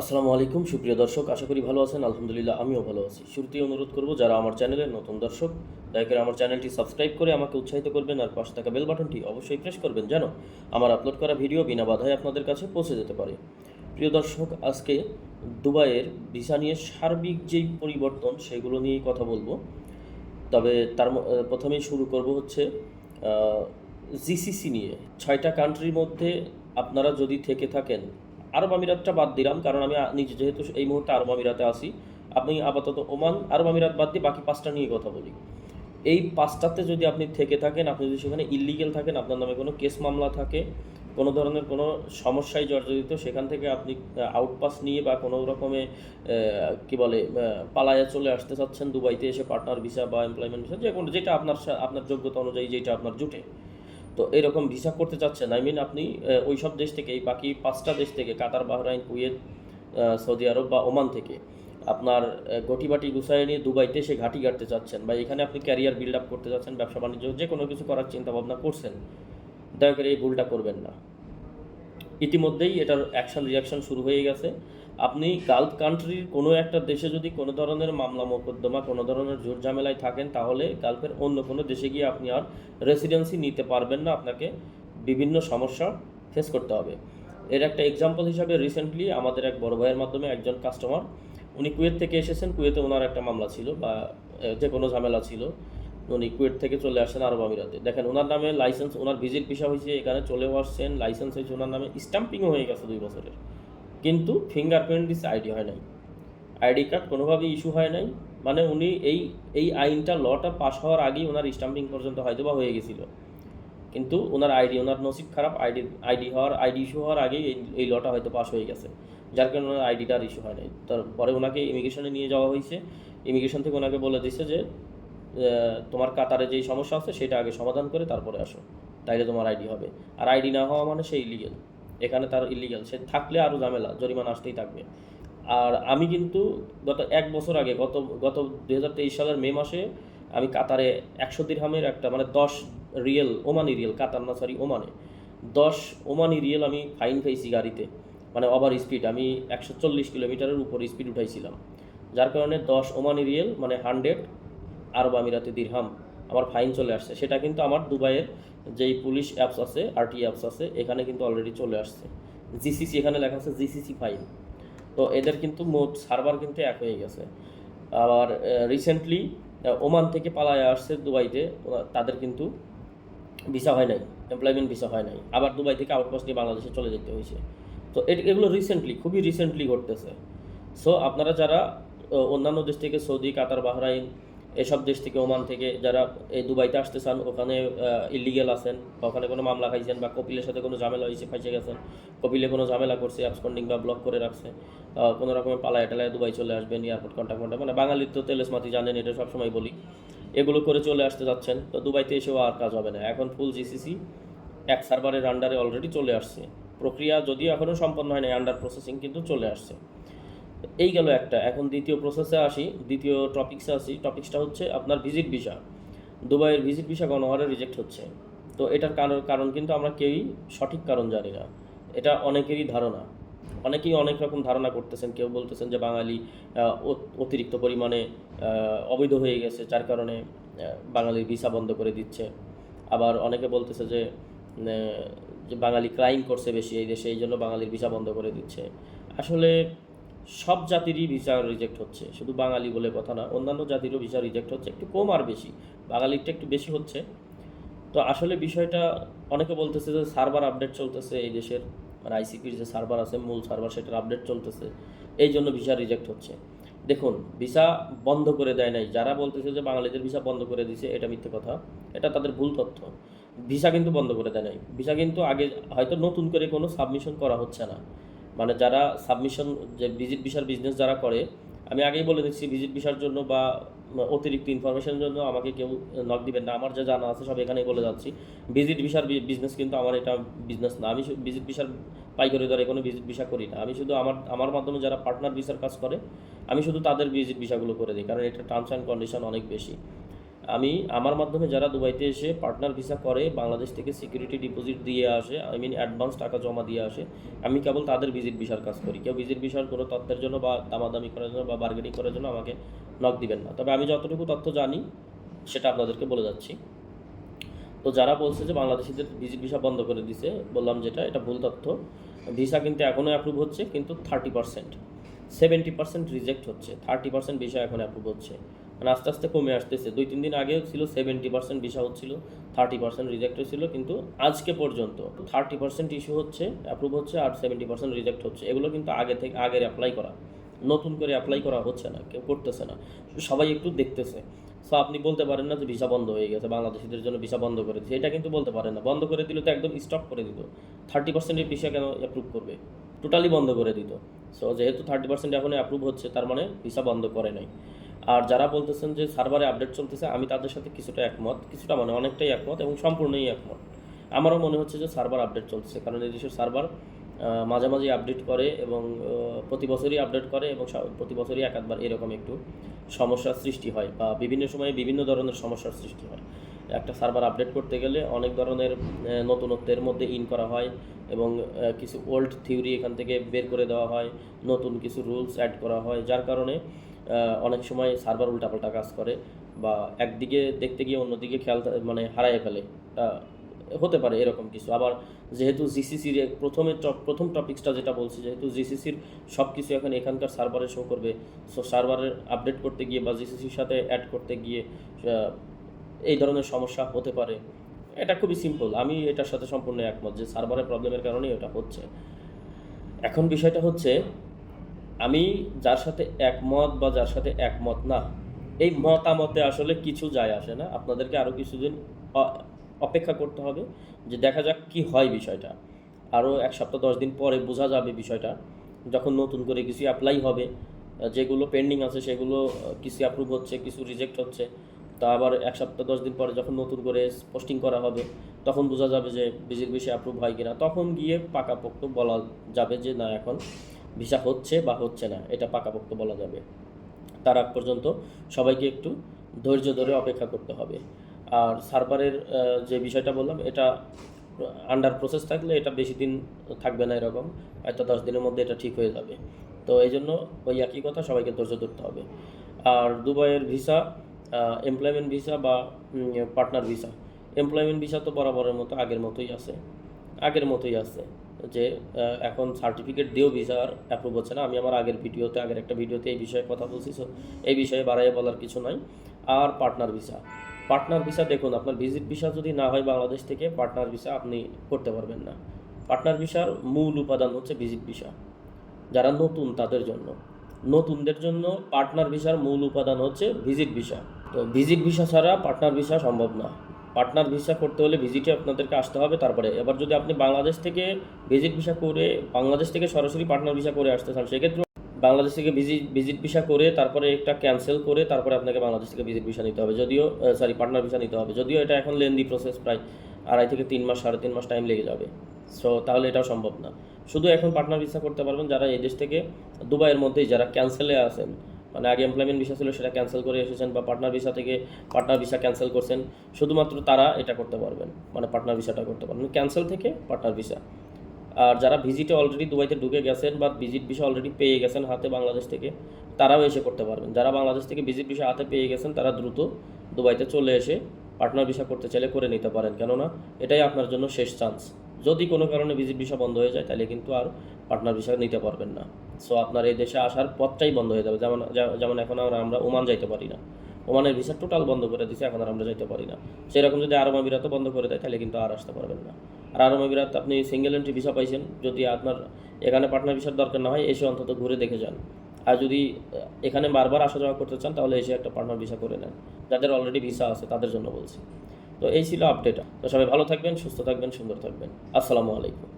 আসসালামু আলাইকুম, সুপ্রিয় দর্শক, আশা করি ভালো আছেন। আলহামদুলিল্লাহ, আমিও ভালো আছি। শুরুতেই অনুরোধ করব, যারা আমার চ্যানেলের নতুন দর্শক, দয়া করে আমার চ্যানেলটি সাবস্ক্রাইব করে আমাকে উৎসাহিত করবেন আর পাশে থাকা বেল বাটনটি অবশ্যই প্রেস করবেন, যেন আমার আপলোড করা ভিডিও বিনা বাধায় আপনাদের কাছে পৌঁছে যেতে পারে। প্রিয় দর্শক, আজকে দুবাইয়ের ভিসা নিয়ে সার্বিক যেই পরিবর্তন, সেগুলো নিয়েই কথা বলব। তবে তার প্রথমেই শুরু করব হচ্ছে জিসিসি নিয়ে। ছয়টা কান্ট্রির মধ্যে আপনারা যদি থেকে থাকেন আরব আমিরাতটা বাদ দিলাম, কারণ আমি নিজে যেহেতু এই মুহূর্তে আরব আমিরাতে আছি। আপনি আপাতত ওমান, আরব আমিরাত বাদ দিয়ে বাকি পাঁচটা নিয়ে কথা বলি। এই পাঁচটাতে যদি আপনি থেকে থাকেন, আপনি যদি সেখানে ইলিগেল থাকেন, আপনার নামে কোনো কেস মামলা থাকে, কোনো ধরনের কোনো সমস্যায় জর্জরিত, সেখান থেকে আপনি আউটপাস নিয়ে বা কোনো রকমে কি বলে পালায়া চলে আসতে চাচ্ছেন, দুবাইতে এসে পার্টনার ভিসা বা এমপ্লয়মেন্ট ভিসা যে কোনো, যেটা আপনার আপনার যোগ্যতা অনুযায়ী যেটা আপনার জুটে। তো এরকম ভিসা করতে চাচ্ছেন আই মিন আপনি ওই সব দেশ থেকে, এই বাকি পাঁচটা দেশ থেকে, কাতার, বাহরাইন, কুয়েত সৌদি আরব বা ওমান থেকে, আপনার গটিবাটি গুছায় নিয়ে দুবাইতে সে ঘাটি কাটতে চাচ্ছেন বা এখানে আপনি ক্যারিয়ার বিল্ড আপ করতে চাচ্ছেন, ব্যবসা বাণিজ্য, যে কোনো কিছু করার চিন্তা ভাবনা করছেন, দয়া করে এই ভুলটা করবেন না। ইতিমধ্যেই এটার অ্যাকশন রিয়াকশন শুরু হয়ে গেছে। আপনি গালফ কান্ট্রির কোনো একটা দেশে যদি কোনো ধরনের মামলা, মোকদ্দমা, কোনো ধরনের জোর ঝামেলায় থাকেন, তাহলে গালফের অন্য কোনো দেশে গিয়ে আপনি আর রেসিডেন্সি নিতে পারবেন না। আপনাকে বিভিন্ন সমস্যা ফেস করতে হবে। এর একটা এক্সাম্পল হিসাবে রিসেন্টলি আমাদের এক বড় ভাইয়ের মাধ্যমে একজন কাস্টমার উনি কুয়েত থেকে এসেছেন। কুয়েতে ওনার একটা মামলা ছিল বা যে কোনো ঝামেলা ছিল। উনি কুয়েট থেকে চলে আসেন আরব আমিরাতে। দেখেন, ওনার নামে লাইসেন্স ওনার ভিজিট ভিসা হয়েছে এখানে, চলেও আসছেন। লাইসেন্স হয়েছে ওনার নামে। স্ট্যাম্পিংও হয়ে গেছে দুই বছরের। কিন্তু ফিঙ্গারপ্রিন্ট দিচ্ছে আইডি হয় নাই। আইডি কার্ড কোনোভাবেই ইস্যু হয় নাই। মানে উনি এই এই আইনটা লটা পাস হওয়ার আগেই ওনার স্টাম্পিং পর্যন্ত হয়তো বা হয়ে গেছিল। কিন্তু ওনার আইডি ওনার নসিব খারাপ আইডি আইডি হওয়ার আইডি ইস্যু হওয়ার আগেই এই এই লটা হয়তো পাস হয়ে গেছে। যার কারণে ওনার আইডিটা আর ইস্যু হয় নাই। তারপরে ওনাকে ইমিগ্রেশনে নিয়ে যাওয়া হয়েছে। ইমিগ্রেশন থেকে ওনাকে বলে দিচ্ছে যে তোমার কাতারে যেই সমস্যা আছে সেটা আগে সমাধান করে তারপরে আসো। তাইলে তোমার আইডি হবে। আর আইডি না হওয়া মানে সে ইলিগেল এখানে তার ইলিগাল সে থাকলে আরও ঝামেলা, জরিমানা আসতেই থাকবে। আর আমি কিন্তু গত এক বছর আগে, গত গত দু হাজার তেইশ সালের মে মাসে আমি কাতারে একশো দিরহামের একটা মানে দশ রিয়েল ওমানি রিয়েল, কাতার না সরি ওমানে। দশ ওমানি রিয়েল আমি ফাইন খাইছি গাড়িতে মানে ওভার স্পিড আমি একশো চল্লিশ কিলোমিটারের উপর স্পিড উঠাইছিলাম। যার কারণে দশ ওমানি রিয়েল মানে হান্ড্রেড আরব আমিরাতে দিরহাম, আমার ফাইন চলে আসছে। সেটা কিন্তু আমার দুবাইয়ের যেই পুলিশ অ্যাপস আছে আরটি অ্যাপস আছে, এখানে কিন্তু অলরেডি চলে আসছে। জিসিসি এখানে লেখা আছে জিসিসি ফাইন তো এদের কিন্তু মোট সার্ভার কিন্তু এক হয়ে গেছে। আবার রিসেন্টলি ওমান থেকে পালায় আসছে দুবাইতে তাদের কিন্তু ভিসা হয় নাই এমপ্লয়মেন্ট ভিসা হয় নাই। আবার দুবাই থেকে আউটপোস্ট নিয়ে বাংলাদেশে চলে যেতে হয়েছে। তো এগুলো রিসেন্টলি খুবই রিসেন্টলি ঘটতেছে। সো আপনারা যারা অন্যান্য দেশ থেকে সৌদি, কাতার, বাহরাইন এসব দেশ থেকে, ওমান থেকে যারা এই দুবাইতে আসতে চান, ওখানে ইলিগেল আছেন ওখানে কোনো মামলা খাইছেন বা কপিলের সাথে কোনো ঝামেলা হয়েছে ফাইসে গেছেন, কপিলে কোনো ঝামেলা করছে অ্যাবসকন্ডিং বা ব্লক করে রাখছে কোনো রকমের পালায় টালায় দুবাই চলে আসবেন এয়ারপোর্ট কন্ট্যাক্ট কন্ট্যাক্ট মানে বাঙালির তো তেলেসমাতি জানেন, এটা সবসময় বলি। এগুলো করে চলে আসতে যাচ্ছেন, তো দুবাইতে এসেও আর কাজ হবে না। এখন ফুল জিসিসি এক সার্ভারের আন্ডারে অলরেডি চলে আসছে। প্রক্রিয়া যদিও এখনও সম্পন্ন হয় না আন্ডার প্রসেসিং কিন্তু চলে আসছে। এই গেল একটা। এখন দ্বিতীয় প্রসেসে আসি, দ্বিতীয় টপিক্সে আসি। টপিক্সটা হচ্ছে আপনার ভিজিট ভিসা দুবাইয়ের ভিজিট ভিসা গণহারে রিজেক্ট হচ্ছে। তো এটার কারণ কারণ কিন্তু আমরা কেউই সঠিক কারণ জানি না। এটা অনেকেরই ধারণা। অনেকেই অনেক রকম ধারণা করতেছেন। কেউ বলতেছেন যে বাঙালি অত- অতিরিক্ত পরিমাণে অবৈধ হয়ে গেছে, যার কারণে বাঙালির ভিসা বন্ধ করে দিচ্ছে। আবার অনেকে বলতেছে যে যে বাঙালি ক্রাইম করছে বেশি এই দেশে, এই জন্য বাঙালির ভিসা বন্ধ করে দিচ্ছে। আসলে সব জাতিরই ভিসা রিজেক্ট হচ্ছে। শুধু বাঙালি বলে কথা না, অন্যান্য জাতিরও ভিসা রিজেক্ট হচ্ছে, একটু কম আর বেশি। বাঙালিরটা একটু বেশি হচ্ছে। তো আসলে বিষয়টা, অনেকে বলতেছে যে সার্ভার আপডেট চলতেছে এই দেশের মানে আইসিপির যে সার্ভার আছে, মূল সার্ভার সেটার আপডেট চলতেছে, এই জন্য ভিসা রিজেক্ট হচ্ছে। দেখুন ভিসা বন্ধ করে দেয় নাই। যারা বলতেছে যে বাঙালিদের ভিসা বন্ধ করে দিছে, এটা মিথ্যে কথা। এটা তাদের ভুল তথ্য। ভিসা কিন্তু বন্ধ করে দেয় নাই। ভিসা কিন্তু আগে, হয়তো নতুন করে কোনো সাবমিশন করা হচ্ছে না। মানে যারা সাবমিশন যে ভিজিট ভিসার বিজনেস যারা করে, আমি আগেই বলে দিচ্ছি ভিজিট ভিসার জন্য বা অতিরিক্ত ইনফরমেশনের জন্য আমাকে কেউ নক দিবেন না। আমার যা জানা আছে সব এখানেই বলে যাচ্ছি। ভিজিট ভিসার বিজনেস কিন্তু আমার এটা বিজনেস না। আমি ভিজিট ভিসার পাইকারি দরে কোনো ভিজিট ভিসা করি না। আমি শুধু আমার আমার মাধ্যমে যারা পার্টনার ভিসার কাজ করে, আমি শুধু তাদের ভিজিট ভিসাগুলো করে দিই। কারণ এটা টার্মস অ্যান্ড কন্ডিশন অনেক বেশি। আমি আমার মাধ্যমে যারা দুবাইতে এসে পার্টনার ভিসা করে, বাংলাদেশ থেকে সিকিউরিটি ডিপোজিট দিয়ে আসে আই মিন অ্যাডভান্স টাকা জমা দিয়ে আসে, আমি কেবল তাদের ভিজিট ভিসার কাজ করি। কেউ ভিজিট ভিসার কোনো তথ্যের জন্য বা দামাদামি করার জন্য বা বার্গেনিং করার জন্য আমাকে নক দিবেন না। তবে আমি যতটুকু তথ্য জানি, সেটা আপনাদেরকে বলে যাচ্ছি। তো যারা বলছে যে বাংলাদেশিদের ভিজিট ভিসা বন্ধ করে দিছে, বললাম যেটা, এটা ভুল তথ্য। ভিসা কিন্তু এখনও অ্যাপ্রুভ হচ্ছে, কিন্তু thirty percent seventy percent reject হচ্ছে। থার্টি পার্সেন্ট ভিসা এখন অ্যাপ্রুভ হচ্ছে। মানে আস্তে আস্তে কমে আসতেছে। দুই, তিন দিন আগেও ছিল সেভেন্টি পার্সেন্ট ভিসা হচ্ছিল থার্টি পার্সেন্ট রিজেক্ট হয়েছিল, কিন্তু আজকে পর্যন্ত থার্টি পার্সেন্ট ইস্যু হচ্ছে অ্যাপ্রুভ হচ্ছে আর সেভেন্টি পার্সেন্ট রিজেক্ট হচ্ছে। এগুলো কিন্তু আগে থেকে, আগের অ্যাপ্লাই করা। নতুন করে অ্যাপ্লাই করা হচ্ছে না, কেউ করতেছে না। সবাই একটু দেখতেছে। সো আপনি বলতে পারেন না যে ভিসা বন্ধ হয়ে গেছে, বাংলাদেশিদের জন্য ভিসা বন্ধ করে দিচ্ছে এটা কিন্তু বলতে পারেন না। বন্ধ করে দিলে তো একদম স্টপ করে দিত। থার্টি পার্সেন্টের ভিসা কেন অ্যাপ্রুভ করবে? টোটালি বন্ধ করে দিত। সো যেহেতু থার্টি পার্সেন্ট এখন অ্যাপ্রুভ হচ্ছে, তার মানে ভিসা বন্ধ করে নাই। আর যারা বলতেছেন যে সার্ভারে আপডেট চলতেছে, আমি তাদের সাথে কিছুটা একমত, কিছুটা মানে অনেকটাই একমত এবং সম্পূর্ণই একমত। আমারও মনে হচ্ছে যে সার্ভার আপডেট চলছে কারণ এই দেশের সার্ভার মাঝে মাঝে আপডেট করে এবং প্রতি বছরই আপডেট করে এবং প্রতি বছরই এক আধবার এরকম একটু সমস্যার সৃষ্টি হয় বা বিভিন্ন সময়ে বিভিন্ন ধরনের সমস্যার সৃষ্টি হয়। একটা সার্ভার আপডেট করতে গেলে অনেক ধরনের নতুনত্বের মধ্যে ইন করা হয় এবং কিছু ওল্ড থিওরি এখান থেকে বের করে দেওয়া হয়, নতুন কিছু রুলস অ্যাড করা হয়, যার কারণে অনেক সময় সার্ভার উল্টাপাল্টা কাজ করে বা একদিকে দেখতে গিয়ে অন্যদিকে খেয়াল মানে হারায় ফেলে। হতে পারে এরকম কিছু। আবার যেহেতু জিসিসির প্রথমে প্রথম টপিকসটা যেটা বলছি, যেহেতু জিসিসির সব কিছু এখন এখানকার সার্ভারে শো করবে সো সার্ভারের আপডেট করতে গিয়ে বা জিসিসির সাথে অ্যাড করতে গিয়ে এই ধরনের সমস্যা হতে পারে। এটা খুবই সিম্পল আমি এটার সাথে সম্পূর্ণ একমত যে সার্ভারের প্রবলেমের কারণেই এটা হচ্ছে। এখন বিষয়টা হচ্ছে আমি যার সাথে একমত বা যার সাথে একমত না। এই মতামতে আসলে কিছু যায় আসে না। আপনাদেরকে আরও কিছুদিন অপেক্ষা করতে হবে যে দেখা যাক কি হয় বিষয়টা। আরও এক সপ্তাহ, দশ দিন পরে বোঝা যাবে বিষয়টা। যখন নতুন করে কিছু অ্যাপ্লাই হবে, যেগুলো পেন্ডিং আছে সেগুলো, কিছু অ্যাপ্রুভ হচ্ছে, কিছু রিজেক্ট হচ্ছে, তা আবার এক সপ্তাহ, দশ দিন পরে যখন নতুন করে পোস্টিং করা হবে, তখন বোঝা যাবে যে বিজির বেশি অ্যাপ্রুভ হয় কিনা। তখন গিয়ে পাকাপোক্ত বলা যাবে যে না, এখন ভিসা হচ্ছে বা হচ্ছে না, এটা পাকাপোক্ত বলা যাবে। তার আগ পর্যন্ত সবাইকে একটু ধৈর্য ধরে অপেক্ষা করতে হবে। আর সার্ভারের যে বিষয়টা বললাম, এটা আন্ডার প্রসেস থাকলে এটা বেশি দিন থাকবে না এরকম, হয়তো দশ দিনের মধ্যে এটা ঠিক হয়ে যাবে। তো এই জন্য ওই একই কথা, সবাইকে ধৈর্য ধরতে হবে। আর দুবাইয়ের ভিসা এমপ্লয়মেন্ট ভিসা বা পার্টনার ভিসা। এমপ্লয়মেন্ট ভিসা তো বরাবরের মতো আগের মতোই আছে। আগের মতোই আছে যে এখন সার্টিফিকেট দিয়েও ভিসার অ্যাপ্রুভ হচ্ছে না। আমি আমার আগের ভিডিওতে, আগের একটা ভিডিওতে এই বিষয়ে কথা বলছি, so এই বিষয়ে বাড়াইয়ে বলার কিছু নাই। আর পার্টনার ভিসা পার্টনার ভিসা দেখুন, আপনার ভিজিট ভিসা যদি না হয় বাংলাদেশ থেকে পার্টনার ভিসা আপনি করতে পারবেন না। পার্টনার ভিসার মূল উপাদান হচ্ছে ভিজিট ভিসা যারা নতুন, তাদের জন্য। নতুনদের জন্য পার্টনার ভিসার মূল উপাদান হচ্ছে ভিজিট ভিসা তো ভিজিট ভিসা ছাড়া পার্টনার ভিসা সম্ভব না। পার্টনার ভিসা করতে হলে ভিজিটে আপনাদেরকে আসতে হবে তারপরে। এবার যদি আপনি বাংলাদেশ থেকে ভিজিট ভিসা করে, বাংলাদেশ থেকে সরাসরি পার্টনার ভিসা করে আসতে চান, সেক্ষেত্রে বাংলাদেশ থেকে ভিজিট ভিজিট ভিসা করে, তারপরে একটা ক্যান্সেল করে, তারপরে আপনাকে বাংলাদেশ থেকে ভিজিট ভিসা নিতে হবে। যদিও সরি পার্টনার ভিসা নিতে হবে। যদিও এটা এখন লেন্দি প্রসেস প্রায় আড়াই থেকে তিন মাস, সাড়ে তিন মাস টাইম লেগে যাবে। সো তাহলে এটাও সম্ভব না। শুধু এখন পার্টনার ভিসা করতে পারবেন যারা এই দেশ থেকে দুবাইয়ের মধ্যেই, যারা ক্যান্সেলে আছেন। মানে আগে এমপ্লয়মেন্ট ভিসা ছিল, সেটা ক্যান্সেল করে এসেছেন বা পার্টনার ভিসা থেকে পার্টনার ভিসা ক্যান্সেল করছেন, শুধুমাত্র তারা এটা করতে পারবেন মানে পার্টনার ভিসাটা করতে পারবেন। ক্যান্সেল থেকে পার্টনার ভিসা আর যারা ভিজিটে অলরেডি দুবাইতে ঢুকে গেছেন বা ভিজিট ভিসা অলরেডি পেয়ে গেছেন হাতে বাংলাদেশ থেকে, তারাও এসে করতে পারবেন। যারা বাংলাদেশ থেকে ভিজিট ভিসা হাতে পেয়ে গেছেন, তারা দ্রুত দুবাইতে চলে এসে পার্টনার ভিসা করতে চাইলে করে নিতে পারেন। কেননা এটাই আপনার জন্য শেষ চান্স যদি কোনো কারণে ভিজিট ভিসা বন্ধ হয়ে যায়, তাহলে কিন্তু আর পার্টনার ভিসা নিতে পারবেন না। সো আপনার এই দেশে আসার পথটাই বন্ধ হয়ে যাবে। যেমন যেমন এখন আমরা আমরা ওমান যাইতে পারি না। ওমানের ভিসা টোটাল বন্ধ করে দিয়েছে এখন আর আমরা যাইতে পারি না। সেরকম যদি আরব আমিরাতও বন্ধ করে দেয়, তাহলে কিন্তু আর আসতে পারবেন না। আর আরব আমিরাত, আপনি সিঙ্গেল এন্ট্রি ভিসা পাইছেন, যদি আপনার, এখানে পার্টনার ভিসার দরকার না হয়, এসে অন্তত ঘুরে দেখে যান। আর যদি এখানে বারবার আসা যাওয়া করতে চান, তাহলে এসে একটা পার্টনার ভিসা করে নেন। যাদের অলরেডি ভিসা আছে, তাদের জন্য বলছি। তো এই ছিল আপডেট তো সবাই ভালো থাকবেন, সুস্থ থাকবেন, সুন্দর থাকবেন। আসসালামু আলাইকুম।